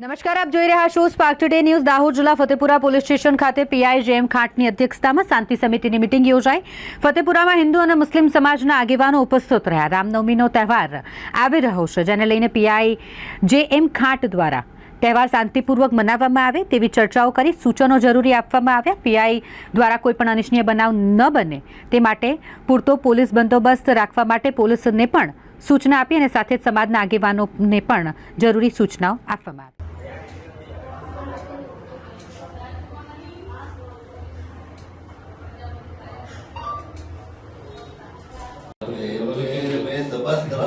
નમસ્કાર, આપ જોઈ રહ્યા છો સ્પાર્ક ટુડે ન્યૂઝ દાહોદ જિલ્લા ફતેપુરા પોલીસ સ્ટેશન ખાતે પીઆઈ જેમ ખાંટની અધ્યક્ષતામાં શાંતિ સમિતિની મિટિંગ યોજાઈ. ફતેપુરામાં હિન્દુ અને મુસ્લિમ સમાજના આગેવાનો ઉપસ્થિત રહ્યા. રામનવમીનો તહેવાર આવી રહ્યો છે, જેને લઈને પીઆઈ જે એમ ખાંટ દ્વારા તહેવાર શાંતિપૂર્વક મનાવવામાં આવે તેવી ચર્ચાઓ કરી, સૂચનો જરૂરી આપવામાં આવ્યા. પીઆઈ દ્વારા કોઈપણ અનિચ્છનીય બનાવ ન બને તે માટે પૂરતો પોલીસ બંદોબસ્ત રાખવા માટે પોલીસને પણ સૂચના આપી અને સાથે જ સમાજના આગેવાનોને પણ જરૂરી સૂચનાઓ આપવામાં આવી.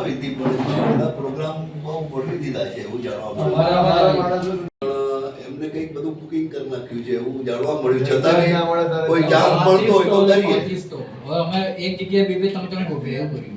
આવી બધા પ્રોગ્રામ બહુ ગોઠવી દીધા છે એવું જાણવા એમને કંઈક બધું કુકિંગ કરી નાખ્યું છે એવું જાણવા મળ્યું છતાં કોઈ જામ મળતો હોય તો કરીએ. અમે એક જગ્યાએ બે બે તમે તમે ગોઠવી એવું કર્યું.